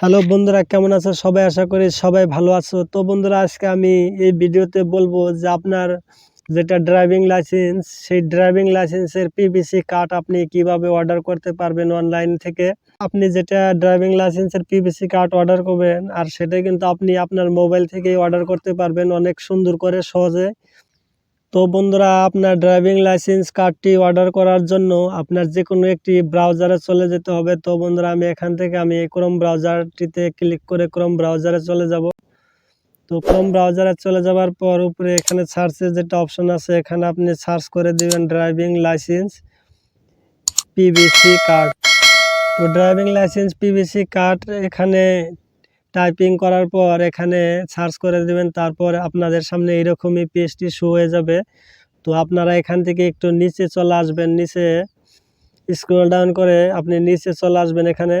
Hello বন্ধুরা, কেমন আছো? সবাই আশা করি সবাই ভালো আছো। তো বন্ধুরা, আজকে আমি এই ভিডিওতে বলব যে আপনার যেটা ড্রাইভিং লাইসেন্স সেই ড্রাইভিং লাইসেন্সের পিভিসি কার্ড আপনি কীভাবে অর্ডার করতে পারবেন অনলাইন থেকে? আপনি যেটা ড্রাইভিং লাইসেন্সের পিভিসি কার্ড অর্ডার করবেন, আর সেটা কিন্তু আপনি আপনার মোবাইল থেকেই অর্ডার করতে পারবেন অনেক সুন্দর করে সহজে। তো বন্ধুরা, আপনার ড্রাইভিং লাইসেন্স কার্ডটি অর্ডার করার জন্য আপনার যে কোনো একটি ব্রাউজারে চলে যেতে হবে। তো বন্ধুরা, আমি এখান থেকে আমি ক্রোম ব্রাউজারটিতে ক্লিক করে ক্রোম ব্রাউজারে চলে যাব। তো ক্রোম ব্রাউজারে চলে যাওয়ার পর উপরে এখানে সার্চের যেটা অপশন আছে, এখানে আপনি সার্চ করে দিবেন ড্রাইভিং লাইসেন্স পিভিসি কার্ড তো ড্রাইভিং লাইসেন্স পিভিসি কার্ড এখানে টাইপিং করার পর এখানে সার্চ করে দেবেন, তারপর আপনাদের সামনে এরকমই পেজটি শো হয়ে যাবে। তো আপনারা এখান থেকে একটু নিচে চলে আসবেন, নিচে স্ক্রল ডাউন করে আপনি নিচে চলে আসবেন এখানে।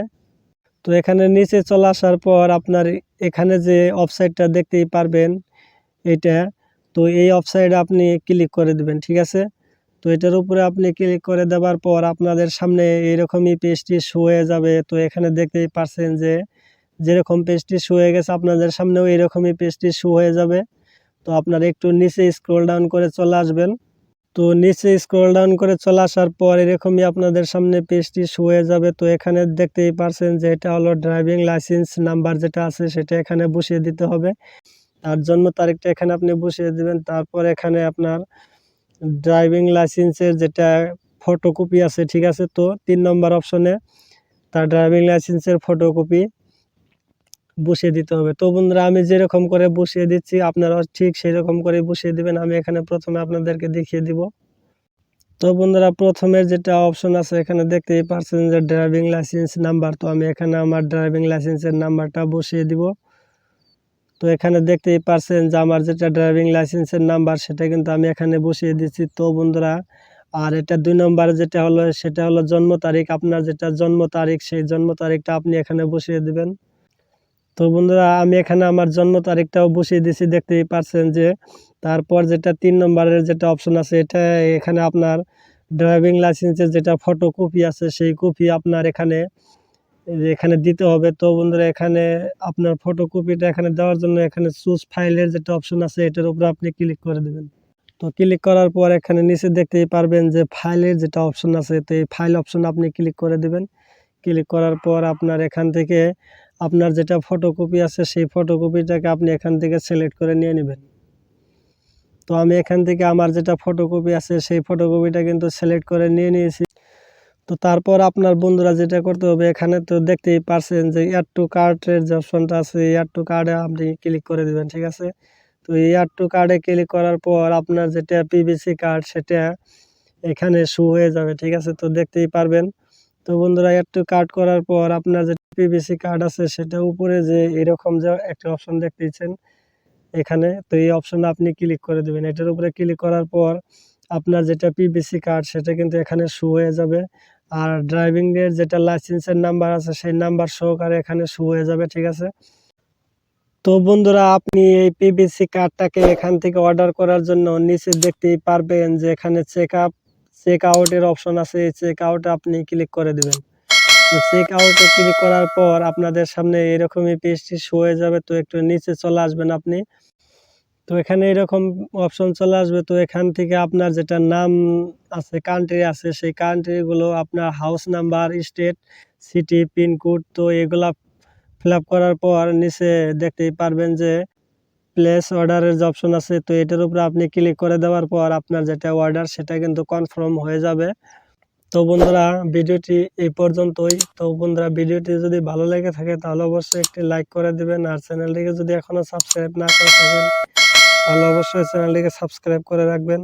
তো এখানে নিচে চলে আসার পর আপনার এখানে যে ওয়েবসাইটটা দেখতেই পারবেন, এটা। তো এই ওয়েবসাইটে আপনি ক্লিক করে দেবেন, ঠিক আছে? তো এটার উপরে আপনি ক্লিক করে দেওয়ার পর আপনাদের সামনে এইরকমই পেজটি শো হয়ে যাবে। তো এখানে দেখতেই পারছেন যে যেরকম পেজটি শো হয়ে গেছে, আপনাদের সামনেও এরকমই পেজটি শো হয়ে যাবে। তো আপনারা একটু নিচে স্ক্রল ডাউন করে চলে আসবেন। তো নিচে স্ক্রল ডাউন করে চলে আসার পর এরকমই আপনাদের সামনে পেজটি শো হয়ে যাবে। তো এখানে দেখতেই পারছেন যে এটা হলো ড্রাইভিং লাইসেন্স নাম্বার যেটা আছে, সেটা এখানে বসিয়ে দিতে হবে। তার জন্ম তারিখটা এখানে আপনি বসিয়ে দেবেন। তারপর এখানে আপনার ড্রাইভিং লাইসেন্সের যেটা ফটোকপি আছে, ঠিক আছে? তো তিন নম্বর অপশনে তার ড্রাইভিং লাইসেন্সের ফটোকপি বসিয়ে দিতে হবে। তো বন্ধুরা, আমি যেরকম করে বসিয়ে দিচ্ছি, আপনারা ঠিক সেরকম করে বসিয়ে দিবেন, আমি এখানে প্রথমে আপনাদেরকে দেখিয়ে দিব। তো বন্ধুরা, প্রথমের যেটা অপশন আছে, এখানে দেখতেই পারছেন যে ড্রাইভিং লাইসেন্স নাম্বার তো আমি এখানে আমার ড্রাইভিং লাইসেন্সের নাম্বারটা বসিয়ে দিব। তো এখানে দেখতেই পারছেন যে আমার যেটা ড্রাইভিং লাইসেন্সের নাম্বার সেটা কিন্তু আমি এখানে বসিয়ে দিচ্ছি। তো বন্ধুরা, আর এটা দুই নম্বর যেটা হলো, সেটা হলো জন্ম তারিখ। আপনার যেটা জন্ম তারিখ, সেই জন্ম তারিখটা আপনি এখানে বসিয়ে দিবেন। তো বন্ধুরা, আমি এখানে আমার জন্ম তারিখটাও বসিয়ে দিয়েছি, দেখতেই পারছেন যে তারপর যেটা তিন নম্বরের যেটা অপশন আছে, এটা এখানে আপনার ড্রাইভিং লাইসেন্সের যেটা ফটো কপি আছে, সেই কপি আপনার এখানে এখানে দিতে হবে। তো বন্ধুরা, এখানে আপনার ফটো কপিটা এখানে দেওয়ার জন্য এখানে চুজ ফাইলের যেটা অপশন আছে, এটার উপরে আপনি ক্লিক করে দেবেন। তো ক্লিক করার পর এখানে নিচে দেখতেই পারবেন যে ফাইলের যেটা অপশন আছে, তো এই ফাইল অপশন আপনি ক্লিক করে দেবেন। ক্লিক করার পর আপনার এখান থেকে আপনার যেটা ফটোকপি আছে, সেই ফটোকপিটাকে আপনি এখান থেকে সিলেক্ট করে নিয়ে নেবেন। তো আমি এখান থেকে আমার যেটা ফটোকপি আছে, সেই ফটোকপিটা কিন্তু সিলেক্ট করে নিয়ে নিয়েছি। তো তারপর আপনার বন্ধুরা যেটা করতে হবে, এখানে তো দেখতেই পারছেন যে এয়ার টু কার্ডের যে অপশনটা আছে এয়ার টু কার্ডে আপনি ক্লিক করে দেবেন, ঠিক আছে? তো এয়ার টু কার্ডে ক্লিক করার পর আপনার যেটা পিভিসি কার্ড সেটা এখানে শো হয়ে যাবে, ঠিক আছে? তো দেখতেই পারবেন। তো বন্ধুরা, একটু কাট করার পর আপনার যে পিভিসি কার্ড আছে, সেটা উপরে যে এরকম যে একটা অপশন দেখতেছেন এখানে, তো এই অপশনে আপনি ক্লিক করে দেবেন। এটার উপরে ক্লিক করার পর আপনার যেটা পিভিসি কার্ড সেটা কিন্তু এখানে শো হয়ে যাবে। আর ড্রাইভিংয়ের যেটা লাইসেন্সের নাম্বার আছে, সেই নাম্বার সহকারে এখানে শো হয়ে যাবে, ঠিক আছে? তো বন্ধুরা, আপনি এই পিভিসি কার্ডটাকে এখান থেকে অর্ডার করার জন্য নিচে দেখতেই পারবেন যে এখানে চেক আপ চেক আউটের অপশন আছে চেক আউটে আপনি ক্লিক করে দেবেন। চেক আউটে ক্লিক করার পর আপনাদের সামনে এরকমই পেজটি শো হয়ে যাবে, তো একটু নিচে চলে আসবেন আপনি। তো এখানে এরকম অপশন চলে আসবে, তো এখান থেকে আপনার যেটা নাম আছে কান্ট্রি আছে, সেই কান্ট্রিগুলো আপনার house number state city pincode তো এগুলা ফিল করার পর নিচে দেখতেই পারবেন যে প্লেস অর্ডারের যে অপশন আছে, তো এটার উপরে আপনি ক্লিক করে দেওয়ার পর আপনার যেটা অর্ডার সেটা কিন্তু কনফার্ম হয়ে যাবে। তো বন্ধুরা, ভিডিওটি এই পর্যন্তই। তো বন্ধুরা, ভিডিওটি যদি ভালো লেগে থাকে তাহলে অবশ্যই একটি লাইক করে দেবেন আর চ্যানেলটিকে যদি এখনও সাবস্ক্রাইব না করে থাকেন, তাহলে অবশ্যই চ্যানেলটিকে সাবস্ক্রাইব করে রাখবেন।